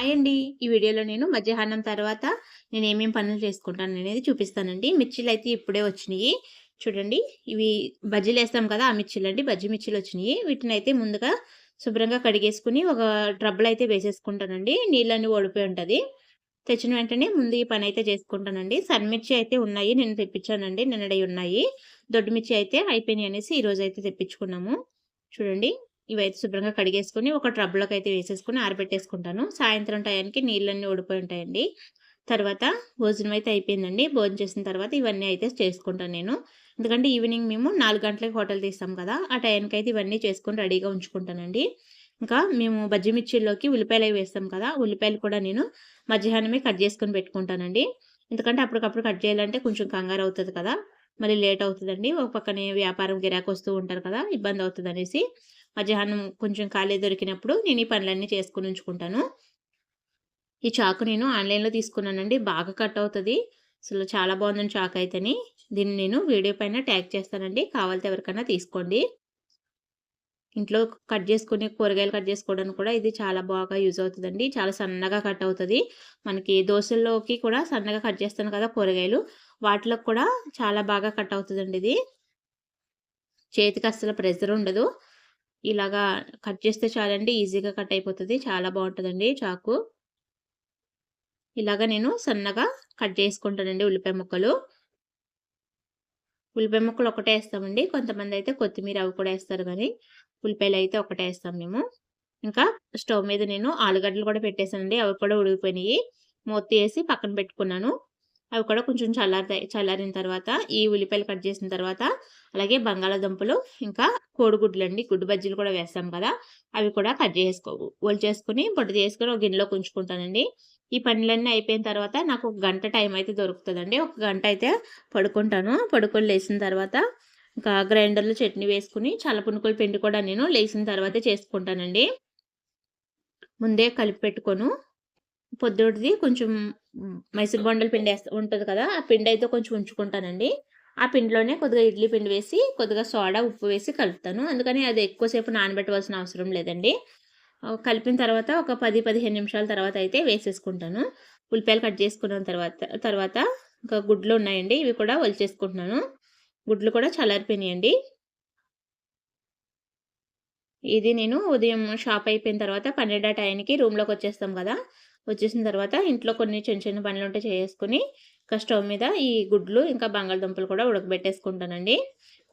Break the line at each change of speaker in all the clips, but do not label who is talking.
Hi అండి. ఈ వీడియోలో నేను మధ్యాహ్నం తర్వాత నేను ఏమేమి పనులు చేసుకుంటాను అనేది చూపిస్తానండి. మిర్చిలు అయితే ఇప్పుడే వచ్చినాయి. చూడండి ఇవి బజ్జీలు వేస్తాం కదా ఆ మిర్చిలు అండి. బజ్జీ మిర్చిలు వచ్చినాయి. వీటిని అయితే ముందుగా శుభ్రంగా కడిగేసుకుని ఒక ట్రబ్బులు అయితే వేసేసుకుంటానండి. నీళ్ళన్నీ ఓడిపోయి ఉంటుంది. తెచ్చిన వెంటనే ముందు ఈ పని అయితే చేసుకుంటానండి. సన్మిర్చి అయితే ఉన్నాయి. నేను తెప్పించానండి. నిన్నడై ఉన్నాయి. దొడ్డు మిర్చి అయితే అయిపోయినాయి అనేసి ఈరోజు అయితే తెప్పించుకున్నాము. చూడండి. ఇవైతే శుభ్రంగా కడిగేసుకుని ఒక ట్రబ్లోకి అయితే వేసేసుకుని ఆరబెట్టేసుకుంటాను. సాయంత్రం టయానికి నీళ్ళన్నీ ఓడిపోయి ఉంటాయండి తర్వాత భోజనం అయితే అయిపోయిందండి. భోజనం చేసిన తర్వాత ఇవన్నీ అయితే చేసుకుంటాను నేను. ఎందుకంటే ఈవినింగ్ మేము నాలుగు గంటలకి హోటల్ తీస్తాం కదా ఆ టైంకి అయితే ఇవన్నీ చేసుకొని రెడీగా ఉంచుకుంటానండి. ఇంకా మేము బజ్జి మిర్చిల్లోకి ఉల్లిపాయలు అవి వేస్తాం కదా ఉల్లిపాయలు కూడా నేను మధ్యాహ్నమే కట్ చేసుకొని పెట్టుకుంటానండి. ఎందుకంటే అప్పటికప్పుడు కట్ చేయాలంటే కొంచెం కంగారు అవుతుంది కదా మళ్ళీ లేట్ అవుతుందండి. ఒక పక్కనే వ్యాపారం గిరాకు వస్తూ ఉంటారు కదా ఇబ్బంది అవుతుంది అనేసి మధ్యాహ్నం కొంచెం ఖాళీ దొరికినప్పుడు నేను ఈ పనులన్నీ చేసుకుని ఉంచుకుంటాను. ఈ చాకు నేను ఆన్లైన్లో తీసుకున్నానండి. బాగా కట్ అవుతుంది. అసలు చాలా బాగుందని చాకు అయితేని. దీన్ని నేను వీడియో పైన ట్యాగ్ చేస్తానండి. కావాలితే ఎవరికైనా తీసుకోండి. ఇంట్లో కట్ చేసుకుని కూరగాయలు కట్ చేసుకోవడానికి కూడా ఇది చాలా బాగా యూజ్ అవుతుందండి. చాలా సన్నగా కట్ అవుతుంది. మనకి దోశల్లోకి కూడా సన్నగా కట్ చేస్తాను కదా కూరగాయలు. వాటిలో కూడా చాలా బాగా కట్ అవుతుందండి ఇది. చేతికి అస్సలు ప్రెజర్ ఉండదు. ఇలాగా కట్ చేస్తే చాలండి ఈజీగా కట్ అయిపోతుంది. చాలా బాగుంటుందండి చాకు. ఇలాగా నేను సన్నగా కట్ చేసుకుంటానండి ఉల్లిపాయ ముక్కలు. ఉల్లిపాయ ముక్కలు ఒకటే వేస్తామండి. కొంతమంది అయితే కొత్తిమీర అవి కూడా వేస్తారు కానీ ఉల్లిపాయలు అయితే ఒకటే వేస్తాం మేము. ఇంకా స్టవ్ మీద నేను ఆలుగడ్డలు కూడా పెట్టేశానండి. అవి కూడా ఉడిగిపోయినాయి మూత వేసి పక్కన పెట్టుకున్నాను. అవి కూడా కొంచెం చల్లారుతాయి చల్లారిన తర్వాత ఈ ఉల్లిపాయలు కట్ చేసిన తర్వాత అలాగే బంగాళాదుంపలు ఇంకా కోడిగుడ్లు అండి గుడ్డు బజ్జీలు కూడా వేస్తాం కదా అవి కూడా కట్ చేసుకో ఒలి చేసుకుని పొట్టు చేసుకుని ఒక గిన్నెలో ఉంచుకుంటానండి ఈ పనులన్నీ అయిపోయిన తర్వాత నాకు ఒక గంట టైం అయితే దొరుకుతుందండి. ఒక గంట అయితే పడుకుంటాను. పడుకొని లేచిన తర్వాత ఇంకా గ్రైండర్లో చట్నీ వేసుకుని చల్లపునుకులు పిండి కూడా నేను లేచిన తర్వాతే చేసుకుంటానండి. ముందే కలిపి పెట్టుకోను. పొద్దుటిది కొంచెం మైసూర్ బొండల పిండి ఉంటుంది కదా ఆ పిండి అయితే కొంచెం ఉంచుకుంటానండి. ఆ పిండిలోనే కొద్దిగా ఇడ్లీ పిండి వేసి కొద్దిగా సోడా ఉప్పు వేసి కలుపుతాను. అందుకని అది ఎక్కువసేపు నానబెట్టవలసిన అవసరం లేదండి. కలిపిన తర్వాత ఒక పది పదిహేను నిమిషాల తర్వాత అయితే వేసేసుకుంటాను. ఉల్లిపాయలు కట్ చేసుకున్న తర్వాత తర్వాత ఇంకా గుడ్లు ఉన్నాయండి ఇవి కూడా వలిచేసుకుంటున్నాను. గుడ్లు కూడా చల్లారిపోయినాయండి. ఇది నేను ఉదయం షాప్ అయిపోయిన తర్వాత పన్నెండు టైంకి రూమ్లోకి వచ్చేస్తాం కదా. వచ్చేసిన తర్వాత ఇంట్లో కొన్ని చిన్న చిన్న పనులు ఉంటే చేసుకుని ఇంకా స్టవ్ మీద ఈ గుడ్లు ఇంకా బంగాళదుంపలు కూడా ఉడకబెట్టేసుకుంటానండి.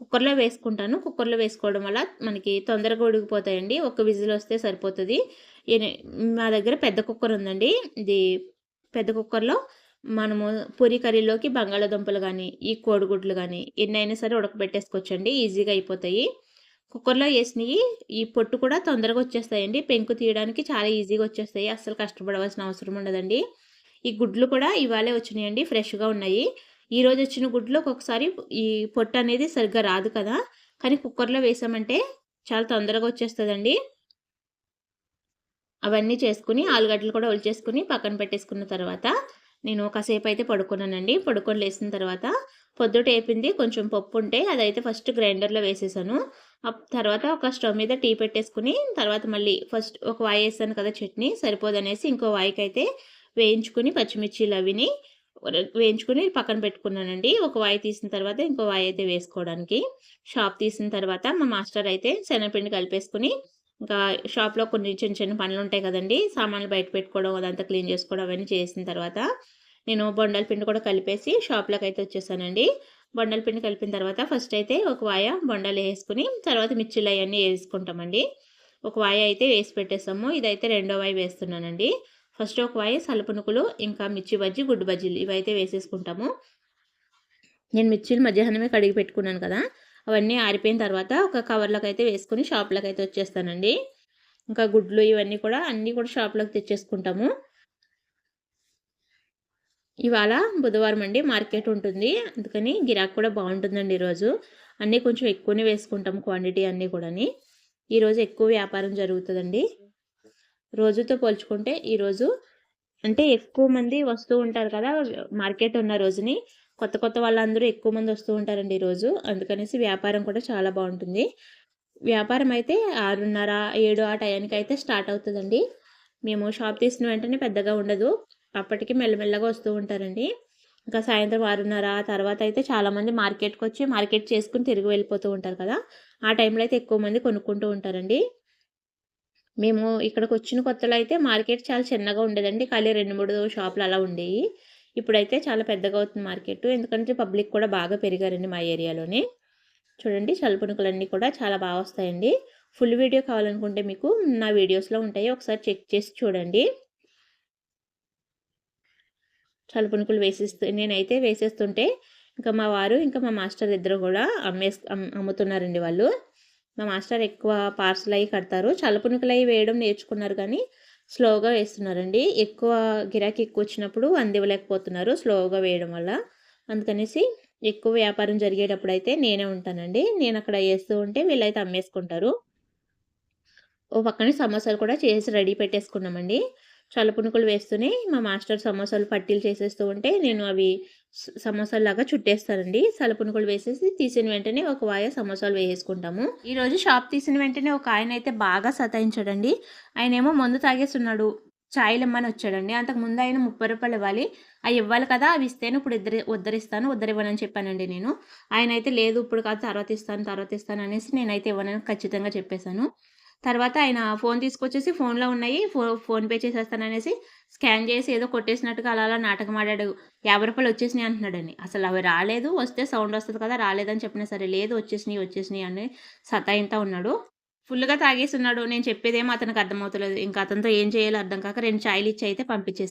కుక్కర్లో వేసుకుంటాను. కుక్కర్లో వేసుకోవడం వల్ల మనకి తొందరగా ఉడికిపోతాయండి. ఒక విజిల్ వస్తే సరిపోతుంది. మా దగ్గర పెద్ద కుక్కర్ ఉందండి. ఇది పెద్ద కుక్కర్లో మనము పూరి కర్రీలోకి బంగాళదుంపలు కానీ ఈ కోడిగుడ్లు కానీ ఎన్నైనా సరే ఉడకబెట్టేసుకోవచ్చండి. ఈజీగా అయిపోతాయి. కుక్కర్లో వేసినవి ఈ పొట్టు కూడా తొందరగా వచ్చేస్తాయండి. పెంకు తీయడానికి చాలా ఈజీగా వచ్చేస్తాయి. అస్సలు కష్టపడవలసిన అవసరం ఉండదండి. ఈ గుడ్లు కూడా ఇవాళే వచ్చినాయండి. ఫ్రెష్గా ఉన్నాయి. ఈ రోజు వచ్చిన గుడ్లు ఒక్కొక్కసారి ఈ పొట్టు అనేది సరిగ్గా రాదు కదా. కానీ కుక్కర్లో వేసామంటే చాలా తొందరగా వచ్చేస్తుందండి. అవన్నీ చేసుకుని ఆలుగడ్డలు కూడా ఒలిచేసుకుని పక్కన పెట్టేసుకున్న తర్వాత నేను కాసేపు అయితే పడుకున్నానండి. పడుకొని లేసిన తర్వాత పొద్దుట వేపింది. కొంచెం పప్పు ఉంటే అదైతే ఫస్ట్ గ్రైండర్లో వేసేసాను. తర్వాత ఒక స్టవ్ మీద టీ పెట్టేసుకుని తర్వాత మళ్ళీ ఫస్ట్ ఒక వాయి వేసాను కదా చట్నీ సరిపోదనేసి ఇంకో వాయికి అయితే వేయించుకుని పచ్చిమిర్చిలు అవిని వేయించుకుని పక్కన పెట్టుకున్నానండి. ఒక వాయి తీసిన తర్వాత ఇంకో వాయి అయితే వేసుకోవడానికి. షాప్ తీసిన తర్వాత మా మాస్టర్ అయితే శనగపిండి కలిపేసుకుని ఇంకా షాప్లో కొన్ని చిన్న చిన్న పనులు ఉంటాయి కదండి సామాన్లు బయట పెట్టుకోవడం అదంతా క్లీన్ చేసుకోవడం అవన్నీ చేసిన తర్వాత నేను బొండాల పిండి కూడా కలిపేసి షాప్లోకి అయితే వచ్చేసానండి. బొండల పిండి కలిపిన తర్వాత ఫస్ట్ అయితే ఒక వాయ బొండాలు వేసుకుని తర్వాత మిర్చిలు అవన్నీ వేసుకుంటామండి. ఒక వాయ అయితే వేసి పెట్టేస్తాము ఇదైతే రెండో వాయి వేస్తున్నానండి. ఫస్ట్ ఒక వాయి సలపునుకులు ఇంకా మిర్చి బజ్జి గుడ్డు బజ్జీలు ఇవైతే వేసేసుకుంటాము. నేను మిర్చిలు మధ్యాహ్నమే కడిగి పెట్టుకున్నాను కదా అవన్నీ ఆరిపోయిన తర్వాత ఒక కవర్లోకి అయితే వేసుకుని షాప్లోకి అయితే వచ్చేస్తానండి. ఇంకా గుడ్లు ఇవన్నీ కూడా అన్నీ కూడా షాప్లోకి తెచ్చేసుకుంటాము. ఇవాళ బుధవారం అండి మార్కెట్ ఉంటుంది. అందుకని గిరాక్ కూడా బాగుంటుందండి ఈరోజు. అన్నీ కొంచెం ఎక్కువనే వేసుకుంటాం క్వాంటిటీ అన్నీ కూడాని. ఈరోజు ఎక్కువ వ్యాపారం జరుగుతుందండి. రోజుతో పోల్చుకుంటే ఈరోజు అంటే ఎక్కువ మంది వస్తూ ఉంటారు కదా మార్కెట్ ఉన్న రోజుని. కొత్త కొత్త వాళ్ళందరూ ఎక్కువ మంది వస్తూ ఉంటారండి ఈరోజు. అందుకనేసి వ్యాపారం కూడా చాలా బాగుంటుంది. వ్యాపారం అయితే ఆరున్నర ఏడు ఆ టయానికి అయితే స్టార్ట్ అవుతుందండి. మేము షాప్ తీసిన వెంటనే పెద్దగా ఉండదు. అప్పటికి మెల్లమెల్లగా వస్తూ ఉంటారండి. ఇంకా సాయంత్రం ఆరున్నర తర్వాత అయితే చాలామంది మార్కెట్కి వచ్చి మార్కెట్ చేసుకుని తిరిగి వెళ్ళిపోతూ ఉంటారు కదా. ఆ టైంలో అయితే ఎక్కువ మంది కొనుక్కుంటూ ఉంటారండి. మేము ఇక్కడికి వచ్చిన కొత్తలో అయితే మార్కెట్ చాలా చిన్నగా ఉండేదండి. ఖాళీ రెండు మూడు షాపులు అలా ఉండేవి. ఇప్పుడైతే చాలా పెద్దగా అవుతుంది మార్కెట్. ఎందుకంటే పబ్లిక్ కూడా బాగా పెరిగారండి మా ఏరియాలోనే. చూడండి చలుపునుకలన్నీ కూడా చాలా బాగా వస్తాయండి. ఫుల్ వీడియో కావాలనుకుంటే మీకు నా వీడియోస్లో ఉంటాయి. ఒకసారి చెక్ చేసి చూడండి. చలుపునుకులు వేసిస్తూ నేనైతే వేసేస్తుంటే ఇంకా మా వారు ఇంకా మా మాస్టర్ ఇద్దరు కూడా అమ్మే అమ్ముతున్నారండి వాళ్ళు. మా మాస్టర్ ఎక్కువ పార్సల్ అయ్యి కడతారు. చలుపునుకలు అవి వేయడం నేర్చుకున్నారు కానీ స్లోగా వేస్తున్నారండి. ఎక్కువ గిరాకీ ఎక్కువ వచ్చినప్పుడు అందివ్వలేకపోతున్నారు స్లోగా వేయడం వల్ల. అందుకనేసి ఎక్కువ వ్యాపారం జరిగేటప్పుడు అయితే నేనే ఉంటానండి. నేను అక్కడ వేస్తూ ఉంటే వీళ్ళైతే అమ్మేసుకుంటారు. ఓ పక్కనే సమోసాలు కూడా చేసి రెడీ పెట్టేసుకున్నామండి. చల్లపునుకులు వేస్తూనే మా మాస్టర్ సమోసాలు పట్టీలు చేసేస్తూ ఉంటే నేను అవి సమోసాలాగా చుట్టేస్తానండి. చలపుణుకులు వేసేసి తీసిన వెంటనే ఒక వాయ సమోసాలు వేసేసుకుంటాము. ఈరోజు షాప్ తీసిన వెంటనే ఒక ఆయన అయితే బాగా సతాయించాడండి. ఆయన ఏమో మందు తాగేస్తున్నాడు ఛాయలు ఇమ్మని వచ్చాడండి. అంతకు ముందు ఆయన ముప్పై రూపాయలు ఇవ్వాలి. అవి ఇవ్వాలి కదా అవి ఇస్తేనే ఇప్పుడు ఇద్దరి ఉద్ధరిస్తాను ఉద్ధరివ్వనని చెప్పానండి నేను. ఆయన అయితే లేదు ఇప్పుడు కాదు తర్వాత ఇస్తాను తర్వాత ఇస్తాను అనేసి నేనైతే ఇవ్వనని ఖచ్చితంగా చెప్పేశాను. తర్వాత ఆయన ఫోన్ తీసుకొచ్చేసి ఫోన్లో ఉన్నాయి ఫో ఫోన్పే చేసేస్తాననేసి స్కాన్ చేసి ఏదో కొట్టేసినట్టుగా అలా అలా నాటకం ఆడాడు. యాభై రూపాయలు వచ్చేసినాయి అంటున్నాడని. అసలు అవి రాలేదు వస్తే సౌండ్ వస్తుంది కదా రాలేదని చెప్పినా సరే లేదు వచ్చేసినాయి వచ్చేసినాయి అని సతాయింతా ఉన్నాడు. ఫుల్గా తాగేసి ఉన్నాడు. నేను చెప్పేదేమో అతనికి అర్థమవుతలేదు. ఇంకా అతనితో ఏం చేయాలో అర్థం కాక రెండు చాయలు ఇచ్చి అయితే పంపించేసి